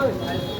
good. I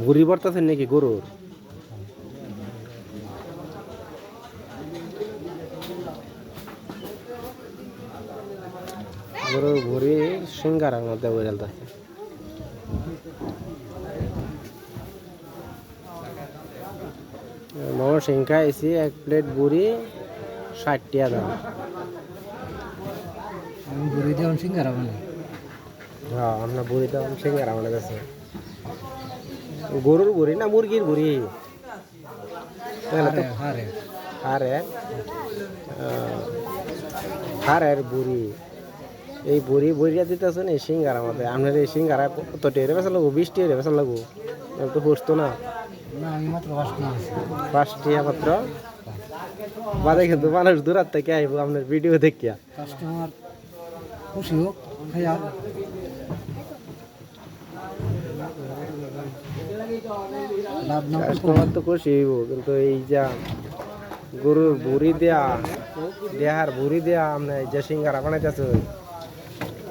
ভুরি বর্তাছেন নাকি গরুর? গরুর ভুরি সিঙ্গারার মধ্যে বেরালতেছে মোমো সিংখা এসি এক প্লেট বুড়ি ষাট টাকা দাম। আমি ঘুরে দিয়ে সিঙ্গারা বানাই। হ্যাঁ আপনার বুড়ি তো সিঙ্গারা আমাদের কাছে গরুর বুড়ি না মুরগির বুড়ি তো হারে। হারের বুড়ি। এই বুড়ি বুড়িয়া দিতেছেন এই সিঙ্গারা মধ্যে আপনার এই সিঙ্গারা কত টেরে বেসা লাগবো? বিশ টেরে বেসা লাগবো? একটু বুঝতো না। না আমি মাত্র বাস নিয়েছি পাঁচ টিয়া মাত্র? বাদে কিন্তু মানুষ দূরার থেকে আইব আপনার ভিডিও দেখিয়া। কাস্টমার খুশি হোক। কাস্টমার তো খুশি হইব কিন্তু এই যা গরুর দেয়া দেহার দেয়া যে সিঙ্গারা বানাইতেছে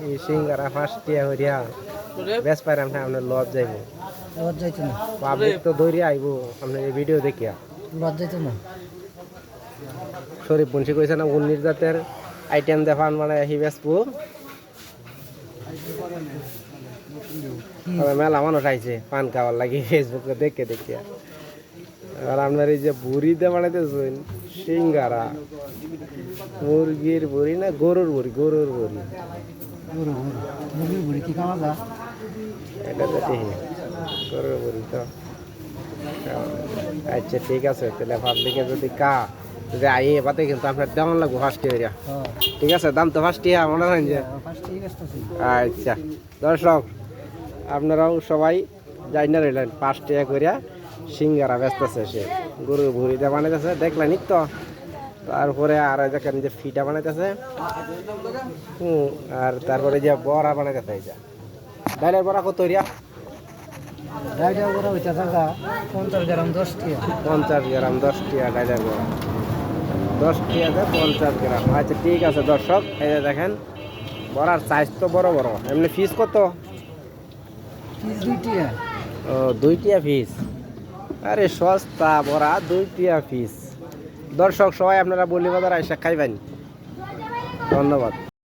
এই সিঙ্গারা পাঁচ হইয়া বেশ পাইরাম না আপনার লজ যাইব। এবার যাইতো না। পাবলিক তো দৌড়ে আইব আপনার এই ভিডিও দেখিয়া। লজ যাইতো না। শরীফ বংশী কইছে না উন্নিশ জাতের আইটেম দেখান মানে হি বেসবো তবে মেলা মানুষ আইছে পান খাওয়ার লাগি ফেসবুকে দেখে দেখে। আর আপনার এই যে বুড়ি বানাইতেছেন সিঙ্গারা মুরগির বুড়ি না গরুর বুড়ি গরুর বুড়ি? মুরগির কি এটা তো ঠিক। গরুর বুড়ি তো। আচ্ছা ঠিক আছে তাহলে পাবলিকে যদি কা যদি আই এবারে কিন্তু আপনার দেওয়ান লাগবো ফার্স্ট হ্যাঁ। ঠিক আছে দাম তো ফার্স্ট মনে হয় যে আসতেছি। আচ্ছা দর্শক আপনারাও সবাই যাই না রইলেন পাঁচ টাকা করিয়া সিঙ্গারা ব্যস্তেছে সে। গরু ভুড়িটা বানাইতেছে দেখলেন তো। তারপরে আর দেখেন যে ফিটা বানাইতেছে। হুম আর তারপরে যে বড়া বানাইতেছে এই যে। ডাইলের বড়া কত রিয়া হইতে থাকা পঞ্চাশ গ্রাম দশ টিয়া। পঞ্চাশ গ্রাম দশ টিয়া ডাইলের বড়া। দশ টিয়াতে পঞ্চাশ গ্রাম। আচ্ছা ঠিক আছে দর্শক এই দেখেন বড়ার সাইজ তো বড় বড়। এমনি ফিস কত? ও দুইটিয়া ফিস আরে, সস্তা বড়া দুইটিয়া ফিস দর্শক সবাই আপনারা বলি বাজার আইসা খাইবেন। ধন্যবাদ।